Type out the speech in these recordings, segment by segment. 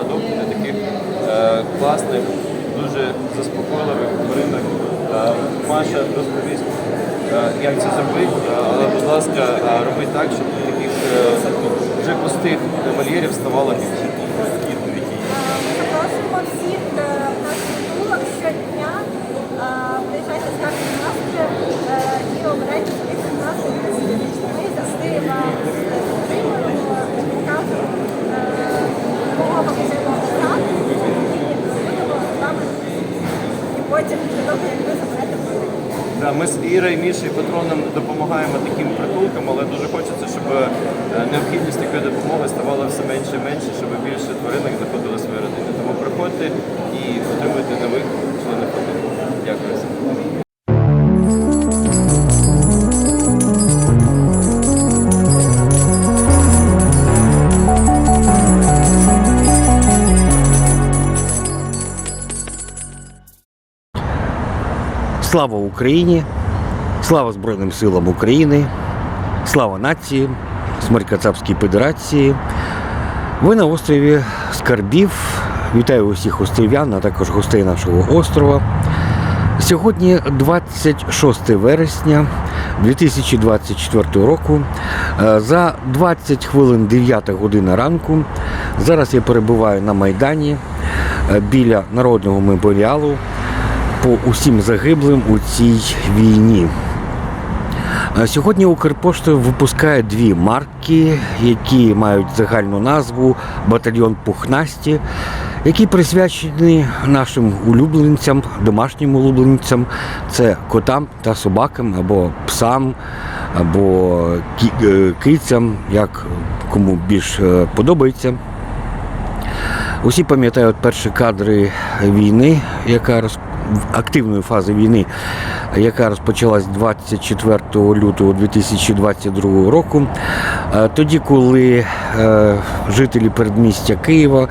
адопту для таких е, класних, дуже заспокійливих тваринок. Е, Маша розповість, е, як це зробити, е, але, будь ласка, е, робіть так, щоб таких е, вже пустих вольєрів ставало більше. Запрошуємо всіх е, в наш притулок щодня. Е, з гарним настроєм е, і обирайте собі. Ми завжди вас підтримуємо, покажемо е, допомогу потрібно стати і будемо з вами і потім ми з Ірою, Мішою, патроном допомагаємо таким притулкам, але дуже хочеться, щоб е, необхідність такої допомоги ставала все менше і менше, щоб більше тваринок знаходили свої родини. Слава Україні! Слава Збройним силам України! Слава нації, смерть Кацапській Федерації. Ви на острові Скарбів. Вітаю усіх острів'ян, а також гостей нашого острова. Сьогодні 26 вересня 2024 року. Е, За 20 хвилин 9 година ранку. Зараз я перебуваю на Майдані е, біля народного меморіалу по усім загиблим у цій війні. Е, Сьогодні Укрпошта випускає дві марки, які мають загальну назву Батальйон Пухнасті, які присвячені нашим улюбленцям, домашнім улюбленцям, це котам та собакам або псам, або е, кицям, як кому більш е, подобається. Усі пам'ятають перші кадри війни, яка роз... активної фази війни, яка розпочалась 24 лютого 2022 року. Е, Тоді, коли е, жителі передмістя Києва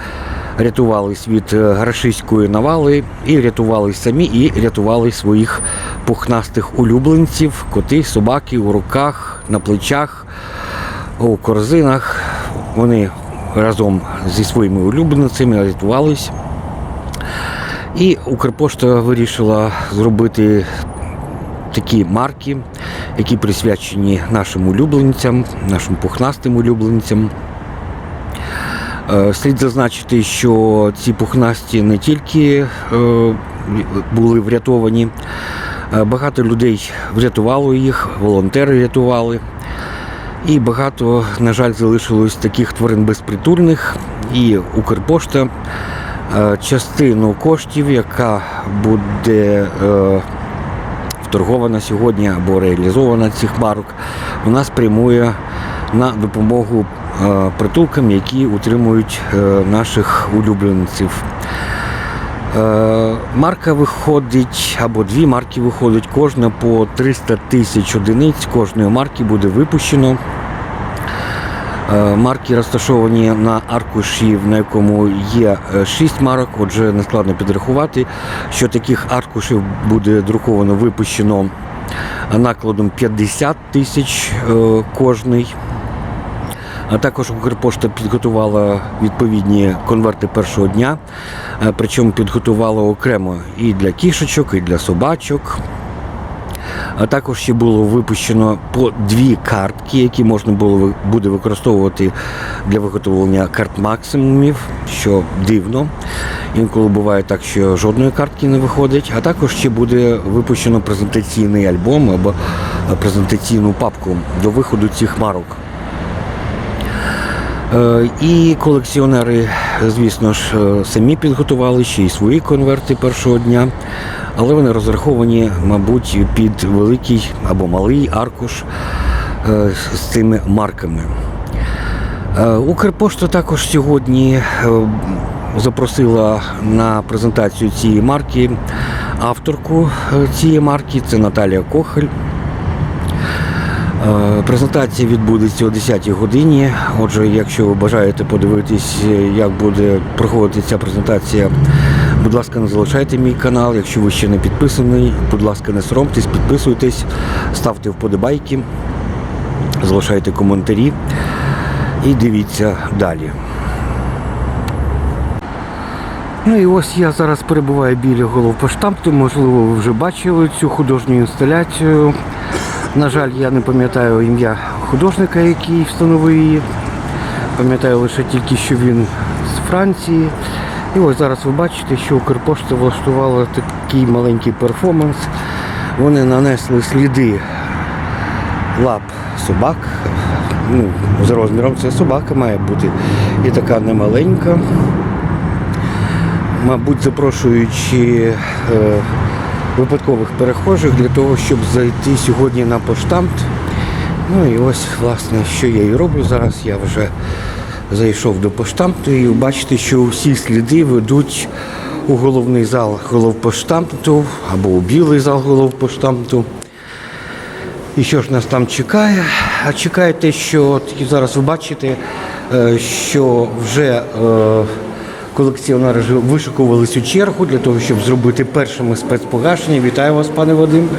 рятувались від е, рашистської навали і рятувались самі, і рятували своїх пухнастих улюбленців, коти, собаки у руках, на плечах, у корзинах. Вони разом зі своїми улюбленцями рятувались. І Укрпошта вирішила зробити такі марки, які присвячені нашим улюбленцям, нашим пухнастим улюбленцям. Е, Слід зазначити, що ці пухнасті не тільки е, були врятовані, е, багато людей врятувало їх, волонтери рятували. І багато, на жаль, залишилось таких тварин безпритульних. І Укрпошта частину коштів, яка буде е, вторгована сьогодні або реалізована цих марок, вона спрямує на допомогу е, притулкам, які утримують е, наших улюбленців. Е, Марка виходить, або дві марки виходять, кожна по 300 тисяч одиниць кожної марки буде випущено. Е, Марки розташовані на аркуші, на якому є 6 марок, отже, нескладно підрахувати, що таких аркушів буде друковано випущено накладом 50 тисяч е, кожний. А також Укрпошта підготувала відповідні конверти першого дня, е, причому підготувала окремо і для кішечок, і для собачок. А також ще було випущено по дві картки, які можна було буде використовувати для виготовлення карт максимумів, що дивно. Інколи буває так, що жодної картки не виходить. А також ще буде випущено презентаційний альбом або презентаційну папку до виходу цих марок. Е, І колекціонери, звісно ж, е, самі підготували ще й свої конверти першого дня, але вони розраховані, мабуть, під великий або малий аркуш е, з цими марками. Е, Укрпошта також сьогодні е, запросила на презентацію цієї марки авторку цієї марки, це Наталія Кохель. Презентація відбудеться о 10-й годині. Отже, якщо ви бажаєте подивитись, як буде проходити ця презентація, будь ласка, не залишайте мій канал. Якщо ви ще не підписаний, будь ласка, не соромтесь, підписуйтесь, ставте вподобайки, залишайте коментарі і дивіться далі. Ну і ось я зараз перебуваю біля головпоштамту. Можливо, ви вже бачили цю художню інсталяцію. На жаль, я не пам'ятаю ім'я художника, який встановив її. Пам'ятаю лише тільки, що він з Франції. І ось зараз ви бачите, що Укрпошта влаштувала такий маленький перформанс. Вони нанесли сліди лап собак. Ну, з розміром це собака має бути. І така немаленька. Мабуть, запрошуючи е, випадкових перехожих для того, щоб зайти сьогодні на поштамт. Ну і ось, власне, що я і роблю зараз. Я вже зайшов до поштамту і бачите, що всі сліди ведуть у головний зал головпоштамту або у білий зал головпоштамту. І що ж нас там чекає? А чекає те, що от і зараз ви бачите, е, що вже е, колекціонери вишикувались у чергу для того, щоб зробити першими спецпогашення. Вітаю вас, пане Вадим.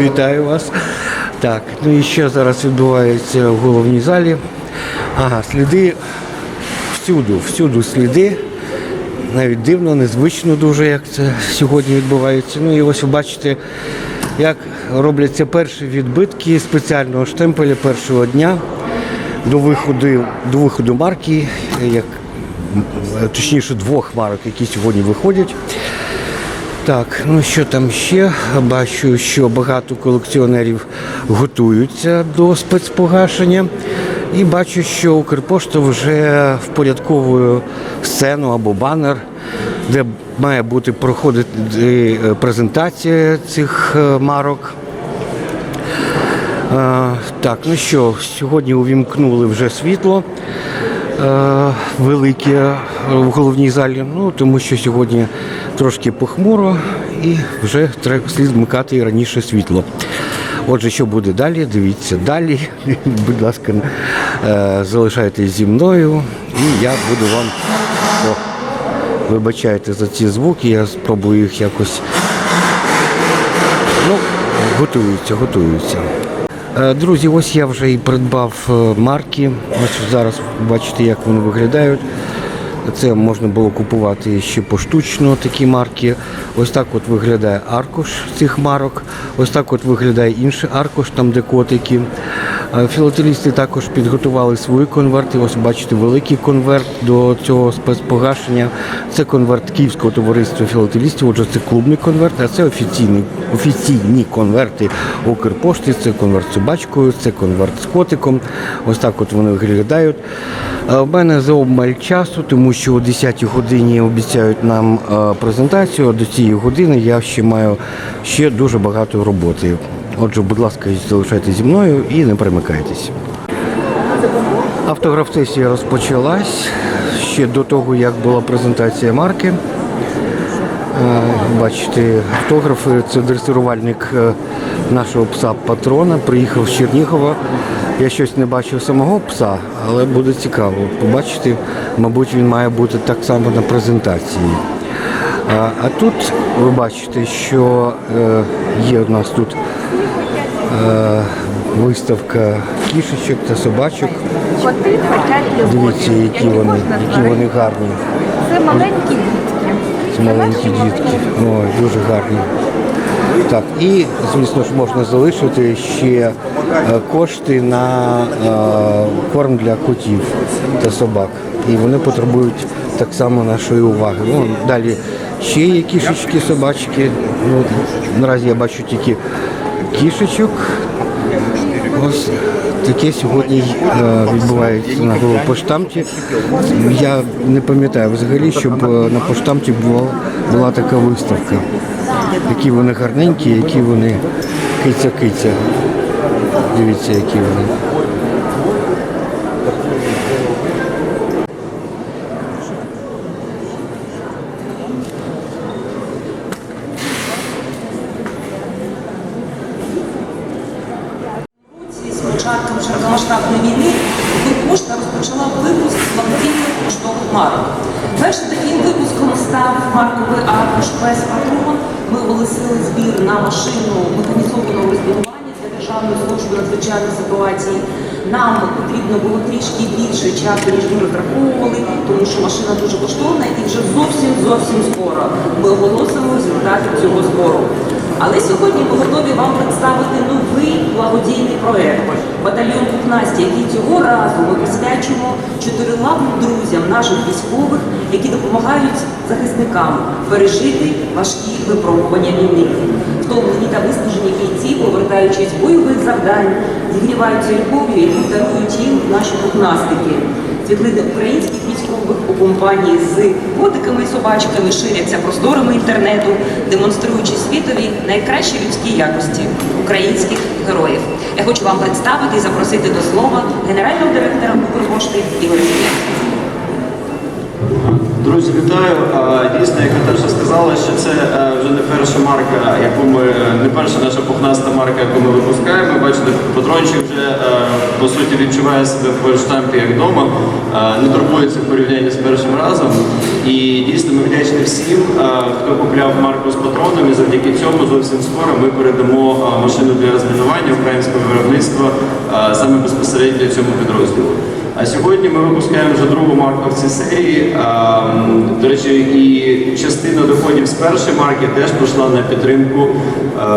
Вітаю вас. Так, ну і що зараз відбувається в головній залі? Ага, сліди всюду, всюду сліди. Навіть дивно, незвично дуже, як це сьогодні відбувається. Ну і ось ви бачите, як робляться перші відбитки спеціального штемпеля першого дня до виходу, до виходу марки, як, точніше двох марок, які сьогодні виходять. Так, ну що там ще? Бачу, що багато колекціонерів готуються до спецпогашення. І бачу, що Укрпошта вже впорядковує сцену або банер, де має бути проходити е, презентація цих е, марок. Е, Так, ну що, сьогодні увімкнули вже світло велике в головній залі, ну тому що сьогодні трошки похмуро і вже треба слід вмикати і раніше світло. Отже, що буде далі? Дивіться далі. Будь ласка, е, залишайтесь зі мною, і я буду вам О, вибачайте за ці звуки, я спробую їх якось. Ну, готуються, готуються. Е, Друзі, ось я вже і придбав е, марки. Ось зараз бачите, як вони виглядають. Це можна було купувати ще поштучно такі марки. Ось так от виглядає аркуш цих марок. Ось так от виглядає інший аркуш, там де котики. Е, Філателісти також підготували свої конверти. Ось бачите, великий конверт до цього спецпогашення. Це конверт Київського товариства філателістів. Отже, це клубний конверт, а це офіційний, офіційні конверти Укрпошти. Це конверт з собачкою, це конверт з котиком. Ось так от вони виглядають. Е, У мене за обмаль часу, тому що о 10 годині обіцяють нам е, презентацію. а До цієї години я ще маю ще дуже багато роботи. Отже, будь ласка, залишайтеся зі мною і не перемикайтесь. Автограф-сесія розпочалась ще до того, як була презентація марки. Е, Бачите, автографи це дресирувальник е, нашого пса патрона. Приїхав з Чернігова. Я щось не бачив самого пса, але буде цікаво. Побачити, мабуть, він має бути так само на презентації. А, а тут ви бачите, що е, є у нас тут е, виставка кішечок та собачок. Дивіться, які вони, які вони гарні. Це маленькі дітки. Це маленькі дітки. Ой, дуже гарні. Так, і звісно ж можна залишити ще е, кошти на е, корм для котів та собак. І вони потребують так само нашої уваги. Ну, далі ще є кішечки, собачки. Ну, наразі я бачу тільки кішечок. Ось таке сьогодні е, відбувається на поштамті. Я не пам'ятаю взагалі, щоб е, на поштамті була, була така виставка. Які вони гарненькі, які вони киця-киця. Дивіться, які вони. році з початком широкомасштабної війни Укрпошта розпочала випуск благодійних поштових марок. Першим таким випуском став марковий аркуш «Пес Патрон». Ми оголосили збір на машину механізованого розмінування для Державної служби надзвичайних ситуацій. Нам потрібно було трішки більше часу, ніж ми розраховували, тому що машина дуже коштовна і вже зовсім скоро ми оголосимо результати цього збору. Але сьогодні ми готові вам представити новий благодійний проект батальйон Кухнасті, який цього разу ми присвячуємо чотирилапим друзям наших військових, які допомагають захисникам пережити важкі випробування війни. Втомлені та виснажені бійці, повертаючись з бойових завдань, зігріваються любов'ю, яку дарують їм наші пухнастики. Світлини українських військових компанії з котиками і собачками ширяться просторами інтернету, демонструючи світові найкращі людські якості українських героїв. Я хочу вам представити і запросити до слова генерального директора Укрпошти Ігоря. Друзі, вітаю. Дійсно, як Наташа сказала, що це е, вже не перша марка, яку ми не перша наша пухнаста марка, яку ми випускаємо. Бачите, патрончик вже е, по суті відчуває себе в штампі як вдома, е, не турбується в порівнянні з першим разом. І дійсно ми вдячні всім, е, хто купляв марку з патроном. І завдяки цьому зовсім скоро ми передамо машину для розмінування українського виробництва саме безпосередньо цьому підрозділу. А сьогодні ми випускаємо вже другу марку в цій серії. До речі, і частина доходів з першої марки теж пішла на підтримку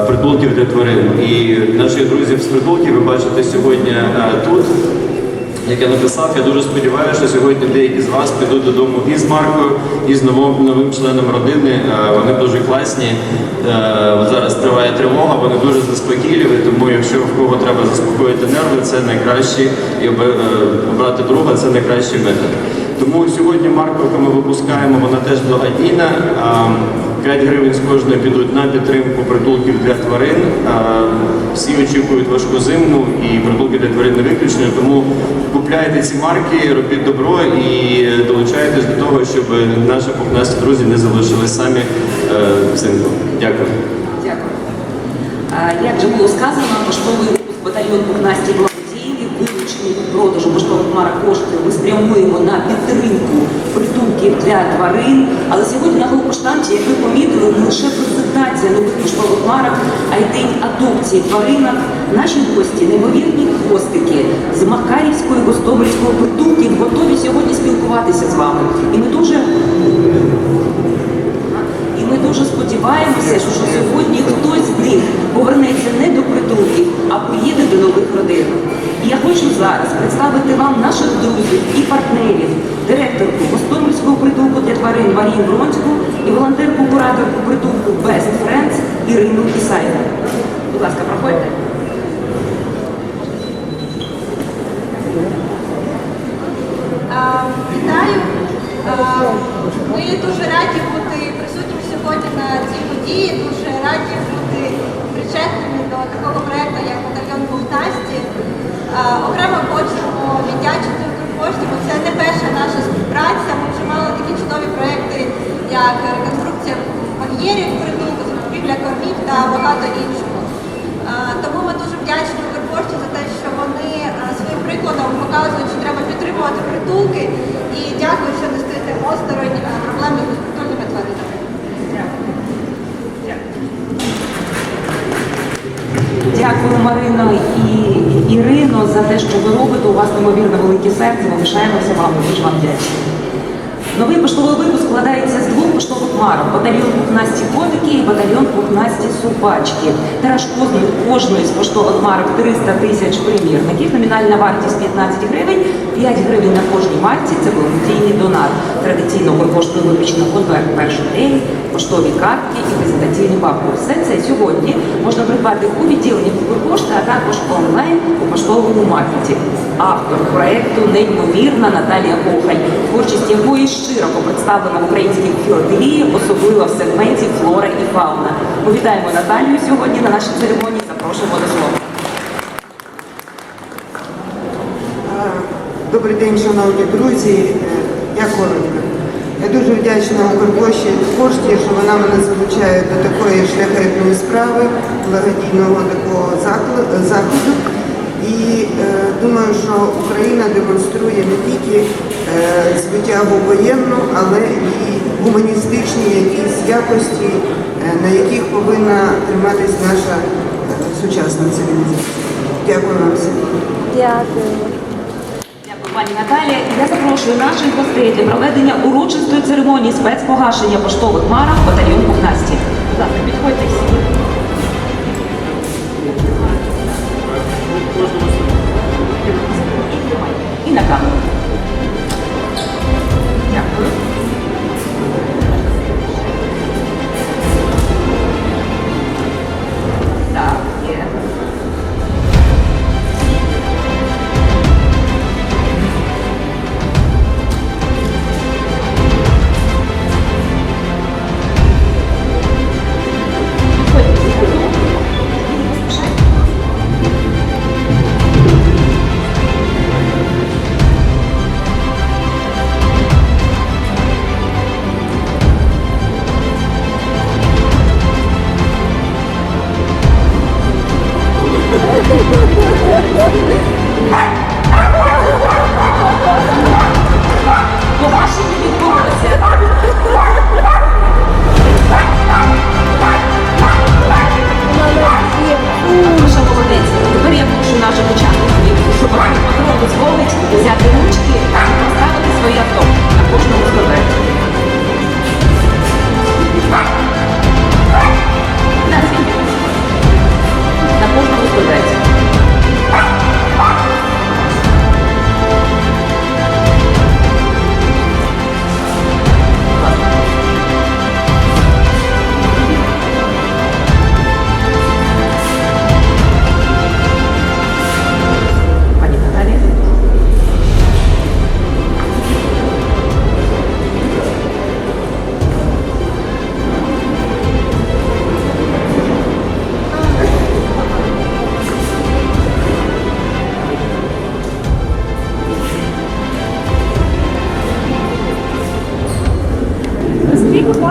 притулків для тварин. І наших друзів з притулків ви бачите сьогодні тут. Як я написав, я дуже сподіваюся, що сьогодні деякі з вас підуть додому і з Маркою, і з новим, новим членом родини. Е, Вони дуже класні. Е, Зараз триває тривога, вони дуже заспокійливі, тому якщо в кого треба заспокоїти нерви, це найкращий і е, обрати друга це найкращий метод. Тому сьогодні марку, яку ми випускаємо, вона теж благодійна. А, 5 гривень з кожної підуть на підтримку притулків для тварин. Всі очікують важку зиму і притулки для тварин не виключення. Тому купляйте ці марки, робіть добро і долучайтесь до того, щоб наші пухнасті друзі не залишились самі е, взимку. Дякую. Дякую. Як же було сказано, поштовий батальйон від продажу поштових марок кошти ми спрямуємо на підтримку притулків для тварин. Але сьогодні на Голопоштамті, як ви помітили, не лише презентація нових поштових марок, а й день адопції тваринок. Наші гості, неймовірні хвостики з Макарівського і Гостомельського притулків готові сьогодні спілкуватися з вами. І ми дуже сподіваємося, що сьогодні хтось з них повернеться не до притулків, а поїде до нових родин. І я хочу зараз представити вам наших друзів і партнерів, директорку Гостомельського притулку для тварин Марію Бронську і волонтерку-кураторку притулку Best Friends Ірину Ісаєву. Будь ласка, проходьте. Вітаю. Ми дуже раді бути присутніми на цій події. Дуже раді бути причетними до такого проекту, як батальйон Бухтасті. Окремо хочемо віддячити Укрпошті, бо це не перша наша співпраця. Ми вже мали такі чудові проекти, як реконструкція вольєрів, притулку, закупівля кормів та багато іншого. Тому ми дуже вдячні Укрпошті за те, що вони своїм прикладом показують, що треба підтримувати притулки. І дякую, що не стоїте осторонь проблеми Дякую, Марино і Ірино, за те, що ви робите. У вас неймовірно велике серце. Ми пишаємося вам, дуже вам дякую. Новий поштовий випуск складається з двох поштових марок: батальйон пухнасті котики і батальйон пухнасті собачки. Тираж кожної, кожної з поштових марок 300 тисяч примірників. Номінальна вартість 15 гривень, 5 гривень на кожній марці. Це благодійний донат. Традиційно Укрпоштою випущено конверт перший день, поштові картки і презентаційну папку. Все це сьогодні можна придбати у відділенні Укрпошти, а також онлайн у поштовому маркеті. Автор проекту неймовірна Наталія Кохаль, творчість якої широко представлена в українській філателії, особливо в сегменті флора і фауна. Ми Наталію сьогодні на нашій церемонії. Запрошуємо до слова. Добрий день, шановні друзі. Я коротко. Я дуже вдячна Укрпошті, пошті, що вона мене залучає до такої шляхетної справи, благодійного такого заходу. І е, думаю, що Україна демонструє не тільки е, звитягу воєнну, але і гуманістичні якісь якості, е, на яких повинна триматись наша е, сучасна цивілізація. Дякую вам всім. Дякую. Пані Наталія. Я запрошую наших гостей для проведення урочистої церемонії спецпогашення поштових марок батальйон Пухнасті. Будь ласка, підходьте всі. І на камеру.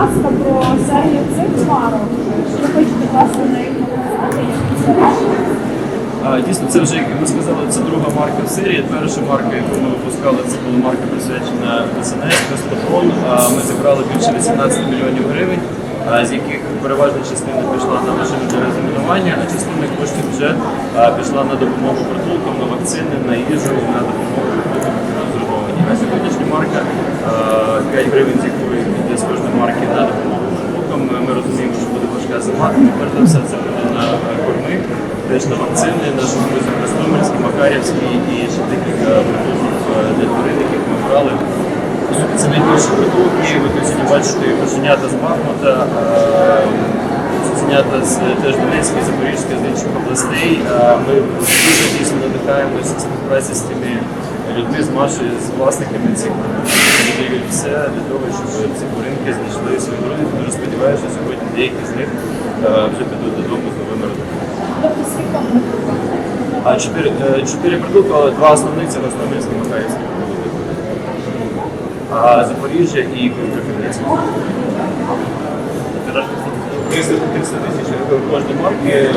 Ласка, про серію цих марок. Що хочете власне на їх показати? Дійсно, це вже, як ви сказали, це друга марка в серії. Перша марка, яку ми випускали, це була марка присвячена ДСНС, Костопрон. Ми зібрали більше 18 мільйонів гривень, з яких переважна частина пішла на машини для розмінування, а частина коштів вже пішла на допомогу притулкам, на вакцини, на їжу, на допомогу притулкам розраховані. А сьогоднішня марка 5 гривень, з якої марки на допомогу притулкам. Ми розуміємо, що буде важка зима, перш за все це буде на корми теж на вакцини, на Жовтузі Христомирський, Макарівський і ще декілька притулків е, для тварин, яких ми брали. Це найбільші притулки. Ви тут сьогодні бачите кошенята з Бахмута, цуценята з теж Донецької, Запорізької, з інших областей. Е, Ми дуже дійсно надихаємося співпраці з тими людьми, з Машею, з власниками цих дають все для того, щоб ці тваринки знайшли свої друзі. Дуже сподіваюся, що сьогодні деякі з них е, вже підуть додому з новими родинами. Тобто скільки А чотири, е, чотири притулки, але два основних це Гостомельський Макарівський притулок. А Запоріжжя і Кропивницький. 300 300 тисяч кожної марки.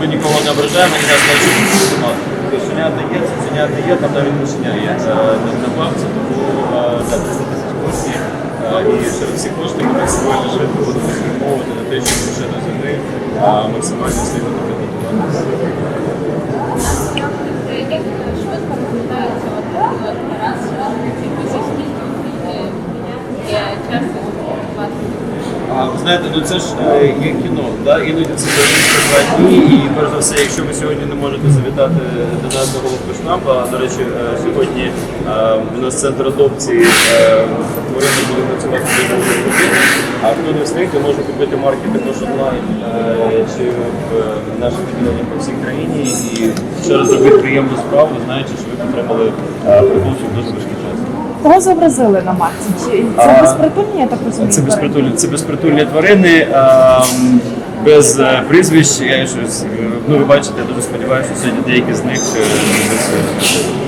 Ми нікого не ображаємо, ні нас не чуємо. Кошенята є, цуценята є, там навіть кошеня є е, на, бабці, тому е, за 300 тисяч коштів. Е, І серед всіх коштів ми максимально швидко будемо спрямовувати на те, щоб зими е, максимально встигнути підготувати. Як швидко розглядається от період раз, ці місяці є часу готувати? Ви знаєте, ну це ж е, є кіно, да? іноді це залишиться два дні, і перш за все, якщо ви сьогодні не можете завітати до нас на головку а до речі, е, сьогодні е, у нас центр адопції е, буде працювати до години, а хто не встиг, то може купити марки також онлайн чи в наших відділеннях по всій країні і ще раз зробити приємну справу, знаючи, що ви підтримали е, дуже важкий час. Кого зобразили на марці? Чи це безпритульні, я так розумію? Це безпритульні, це безпритульні тварини ем, без е, прізвищ. Я щось, е, ну ви бачите, я дуже сподіваюся, що сьогодні деякі з них е,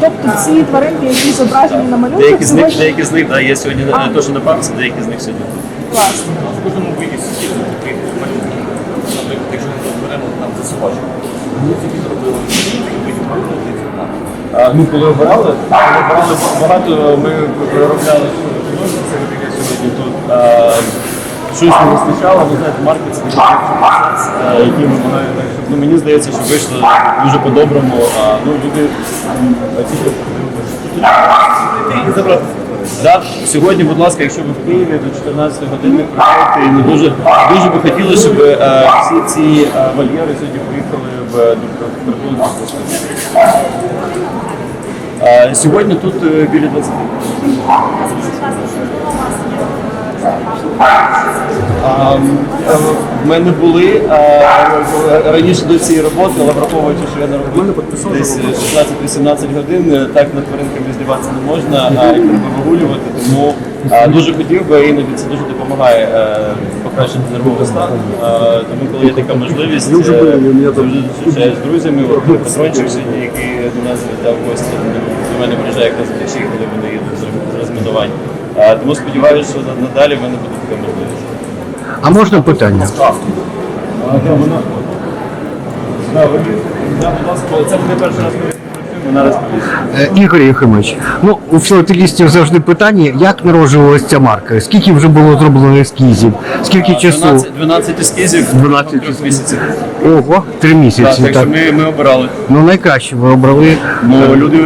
Тобто ці тваринки, які зображені на малюнках, деякі з них, сьогодні деякі з них, да, є сьогодні не те, що на пам'яті, деякі з них сьогодні. класно. В кожному виді є таких малюнків. Якщо ми розберемо там це собачка. Ми тільки зробили видів малюнки, це так. А, ну, коли обирали, коли обирали багато, ми переробляли, це сьогодні тут. Щось не вистачало, ви знаєте, марки це процес, е, ну, мені здається, що вийшло дуже по-доброму. А, ну, люди. Да. Сьогодні, будь ласка, якщо ви в Києві до 14 години приходите, і ми дуже, дуже би хотіли, щоб е, всі ці е, вольєри сьогодні поїхали в е, Дніпропетровську Сьогодні тут е, біля 20. Е, В мене були е, раніше до цієї роботи, але враховуючи, що я на роботі десь 16-18 годин, е, так над тваринками здіватися не можна, а їх треба вигулювати. Тому дуже хотів би, іноді це дуже допомагає покращити нервовий стан. Тому коли є така можливість, е, завжди зустрічаюсь з друзями. Патрончик сьогодні, який до нас завітав гості, до мене приїжджає якраз вночі, коли вони їдуть з розмінувань. Е, Тому сподіваюся, що надалі в мене буде така можливість. А можна питання? А, да, вона. Да, ви, да, будь ласка, це буде перший раз, Е, Ігор Єхимович, ну у філателістів завжди питання, як народжувалася ця марка? Скільки вже було зроблено ескізів? Скільки часу? 12, 12 ескізів 12 трьох ескізів. місяців. Ого, три Так, місяці. так що ми, ми обирали. Ну найкраще ви обрали. Ну, люди,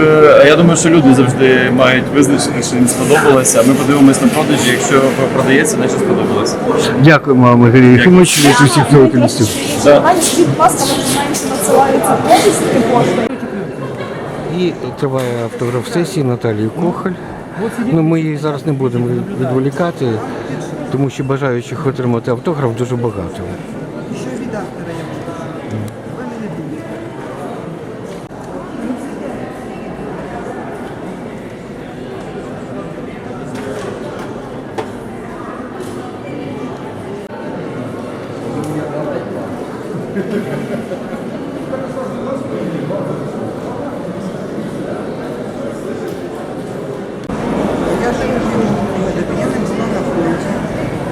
я думаю, що люди завжди мають визначити, що їм сподобалося. Ми подивимось на продажі, якщо продається, значить сподобалося. Дякуємо вам, Ігор Єхимович, від усіх філателістів. Да. Навіть скільки паста менше надсилається повністю поштою. Триває автограф-сесія Наталії Кохаль. Ну, ми її зараз не будемо відволікати, тому що бажаючих отримати автограф дуже багато. Що від автора я можу? Ви мене думаєте. Я живу в Ужгороді, я не була на фронті.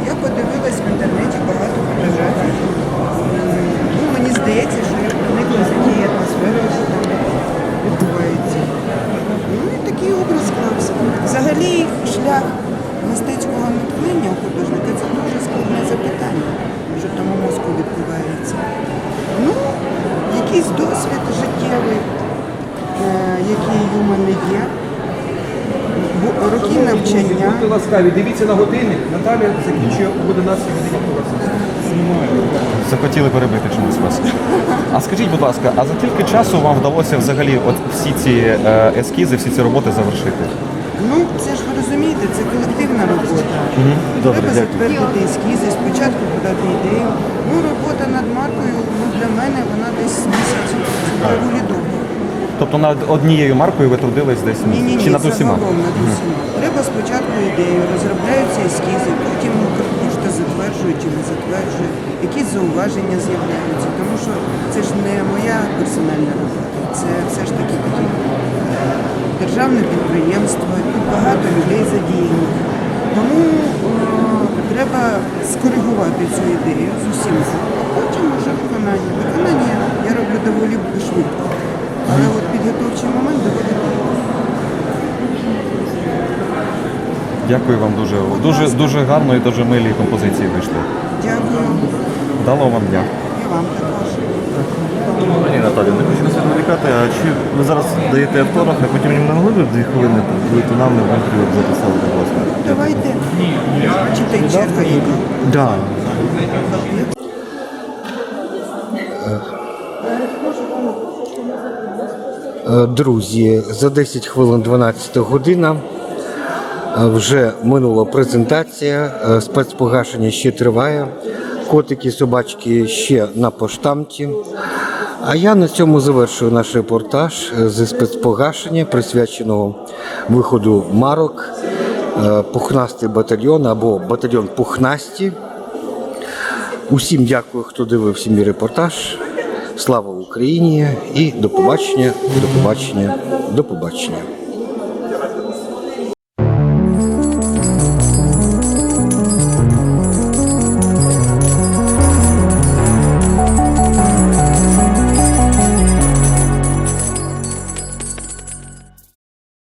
Я подивилась в інтернеті багато фотографій. Ну, мені здається, що я проникла за тією атмосферою, що там відбувається. Ну і такий образ склався. Взагалі шлях мистецького натхнення у художника це дуже складне запитання, що там у мозку відбувається. Ну, досвід життєвий, е, який у мене є. Роки навчання. Будьте ласкаві, дивіться на годинник. Наталя закінчує об 11 годині. Захотіли перебити чомусь вас. А скажіть, будь ласка, а за скільки часу вам вдалося взагалі от всі ці е, ескізи, всі ці роботи завершити? Ну, це ж ви розумієте, це колективна робота. Добре, Треба дякую. затвердити ескізи, спочатку подати ідею. Ну, робота над маркою, ну, для мене вона десь місяць доволі довго. Тобто над однією маркою ви трудились десь Ні, ні, чи над усіма? загалом над усіма. Треба спочатку ідею, розробляються ескізи, потім Укрпошта затверджує чи не затверджує, якісь зауваження з'являються, тому що це ж не моя персональна робота, це все ж таки державне підприємство, тут багато людей задіяно. Тому е, треба скоригувати цю ідею з усім, потім вже виконання. Виконання я роблю доволі швидко. Але от підготовчий момент доволі довго. Дякую вам дуже. Дуже, дуже гарно і дуже милі композиції вийшли. Дякую. Вдалого вам дня. Вам також. Пані Наталі, не хочу нас відволікати, а чи ви зараз даєте автограф, а потім мені не могли б дві хвилини будете нам на інтерв'ю записали, будь ласка. Давайте. Чи та черга яка? Да. Е, Друзі, за 10 хвилин 12 година. Е, Вже минула презентація. е, Спецпогашення ще триває. Котики, собачки ще на поштамті. А я на цьому завершую наш репортаж зі спецпогашення, присвяченого виходу марок, е, пухнастий батальйон або батальйон Пухнасті. Усім дякую, хто дивився мій репортаж. Слава Україні і до побачення, до побачення, до побачення.